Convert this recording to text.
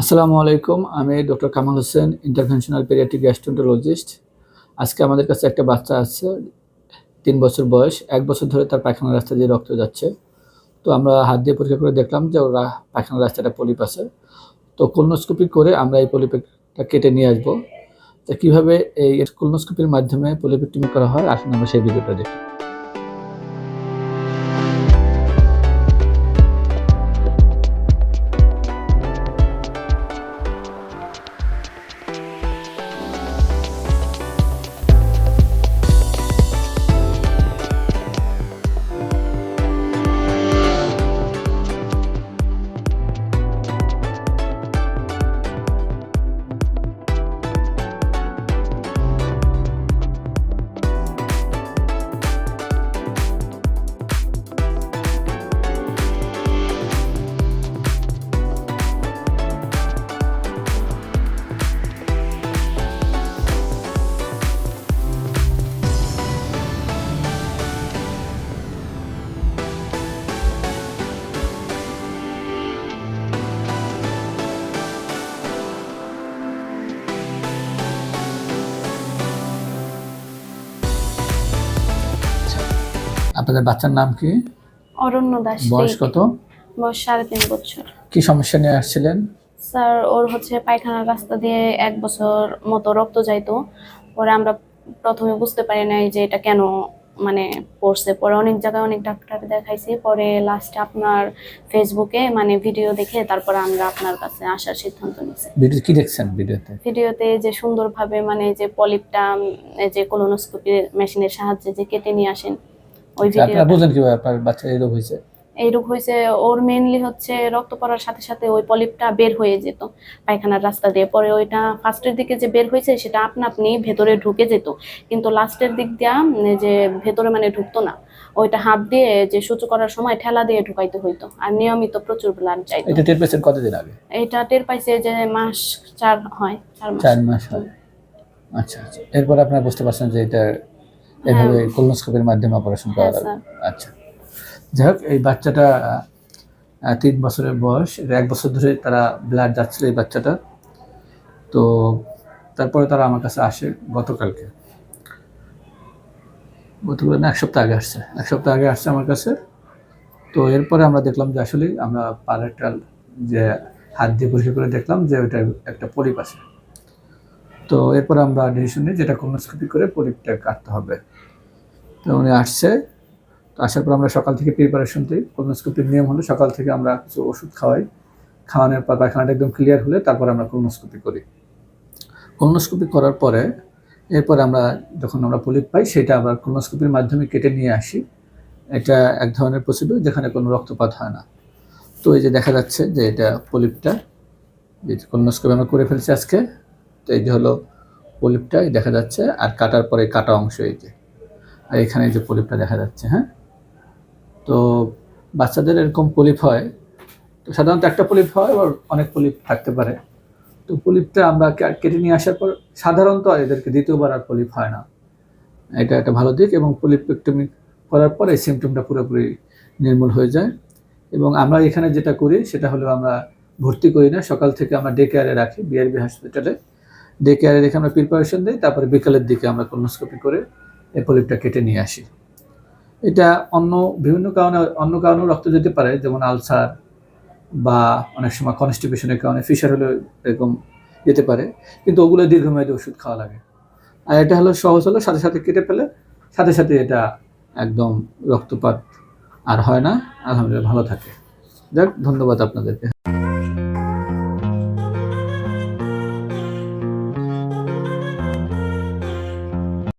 আসসালামু আলাইকুম, আমি doctor Kamal Hossain interventional pediatric gastroenterologist আজকে আমাদের কাছে একটা বাচ্চা আছে, তিন বছর বয়স, এক বছর ধরে তার পায়খানার রাস্তা দিয়ে রক্ত যাচ্ছে। তো আমরা হাত দিয়ে পরীক্ষা করে দেখলাম যে ওরা পায়খানার রাস্তাটা পলিপ আছে তো কোলনোস্কোপি করে আমরা এই পলিপেকটা কেটে নিয়ে আসব। তা কীভাবে এই কোলনোস্কোপির মাধ্যমে পলিপেক্টমি করা হয়, আসুন আমরা সেই ভিডিওটা দেখি। আপনাদের বাচ্চার নাম কি? অরণ্য দাস বয়স কত? বয়স সাড়ে তিন বছর। কি সমস্যা নিয়ে আসছিলেন? স্যার ওর হচ্ছে পায়খানার রাস্তা দিয়ে এক বছর মতো রক্ত যাইতো। পরে আমরা প্রথমে বুঝতে পারি নাই যে এটা কেন মানে পড়ছে। পরে অনেক জায়গায় অনেক ডাক্তার দেখাইছি। পরে লাস্টে আপনার ফেসবুকে মানে ভিডিও দেখে তারপরে আমরা আপনার কাছে আসার সিদ্ধান্ত নিয়েছি। ভিডিও কি দেখছেন ভিডিওতে ভিডিওতে যে সুন্দরভাবে মানে যে পলিপটা যে কোলোনোস্কোপি মেশিনের সাহায্যে যে কেটে নিয়ে আসেন ওই আপনারা ভিডিও বুঝলেন কীভাবে আপনার বাচ্চার এই রোগ হয়েছে? এই রোগ হয়েছে ওর মেইনলি হচ্ছে রক্ত পড়ার সাথে সাথে ওই পলিপটা বের হয়ে যেত পায়খানার রাস্তা দিয়ে। পরে ওইটা ফার্স্টের দিকে যে বের হয়েছে সেটা আপনা আপনি ভেতরে ঢুকে যেত। কিন্তু লাস্টের দিক দিয়া যে ভেতরে মানে ঢুকতো না ওইটা হাত দিয়ে যে সূচু করার সময় ঠেলা দিয়ে ঢুকাইতে হইতো। আর নিয়মিত প্রচুর ব্লাড চাইতো। এটা টের পেয়েছেন কতদিন আগে? এটা টের পাইছে যে মাস চার হয় চার মাস। চার মাস হয়। আচ্ছা আচ্ছা। এরপর আপনারা বুঝতে পারছেন যে এটা এভাবে কোলোনোস্কোপির মাধ্যমে অপারেশন করা হ্যাঁ, যাবে। আচ্ছা। যাই হোক এই বাচ্চাটা তিন বছরের বয়স। এক বছর ধরে তারা ব্লাড যাচ্ছিল এই বাচ্চাটা। তো তারপরে তারা আমার কাছে আসে গতকালকে। গতকাল না এক সপ্তাহ আগে আসছে। এক সপ্তাহ আগে আসছে আমার কাছে। তো এরপরে আমরা দেখলাম যে আসলে আমরা পারেটাল যে হাত দিয়ে পরীক্ষা করে দেখলাম যে ওইটা একটা পলিপ আছে তো এরপর আমরা ডিসিশন নিই যেটা কোনোস্কোপি করে পলিপটা কাটতে হবে। তো উনি আসছে, তো আসার পর আমরা সকাল থেকে প্রিপারেশন দিই। কোলোনোস্কোপির নিয়ম হলো সকাল থেকে আমরা কিছু ওষুধ খাওয়াই। খাওয়ানোর পর পায়খানাটা একদম ক্লিয়ার হলে তারপর আমরা কোলোনোস্কোপি করি। কোলোনোস্কোপি করার পরে এরপর আমরা যখন আমরা পলিপ পাই, সেটা আবার কোলোনোস্কোপির মাধ্যমে কেটে নিয়ে আসি। এটা এক ধরনের প্রসিডিউর যেখানে কোনো রক্তপাত হয় না। তো এই যে দেখা যাচ্ছে যে এটা পলিপটা যে কোলোনোস্কোপি আমরা করে ফেলছি আজকে। তো এই যে হলো পলিপটা দেখা যাচ্ছে, আর কাটার পরে কাটা অংশ এই যে। আর এখানে যে পলিপটা দেখা যাচ্ছে হ্যাঁ? তো বাচ্চাদের এরকম পলিপ হয়, তো সাধারণত একটা পলিপ হয়, আবার অনেক পলিপ থাকতে পারে। তো পলিপটা আমরা কেটে নিয়ে আসার পর সাধারণত এদেরকে দ্বিতীয়বার আর পলিপ হয় না। এটা একটা ভালো দিক এবং পলিপেক্টমি করার পরে সিমটমটা পুরোপুরি নির্মূল হয়ে যায়। এবং আমরা এখানে যেটা করি, সেটা হলো আমরা ভর্তি করি না। সকাল থেকে আমরা ডে কেয়ারে রাখি বিআরবি হসপিটালে ডে কেয়ারে রেখে আমরা প্রিপারেশন দিই, তারপরে বিকালের দিকে আমরা কোলোনোস্কোপি করে এই পলিপটা কেটে নিয়ে আসি। এটা অন্য বিভিন্ন কারণে, অন্য কারণেও রক্ত যেতে পারে, যেমন আলসার বা অনেক সময় কনস্টিপেশনের কারণে ফিশার হলে এরকম যেতে পারে, কিন্তু ওগুলো দীর্ঘমেয়াদী ওষুধ খাওয়া লাগে। আর এটা হলো সহজ হলো, সাথে সাথে কেটে ফেলে, সাথে সাথে এটা একদম রক্তপাত আর হয় না। আলহামদুলিল্লাহ, ভালো থাকে। যাক, ধন্যবাদ আপনাদেরকে।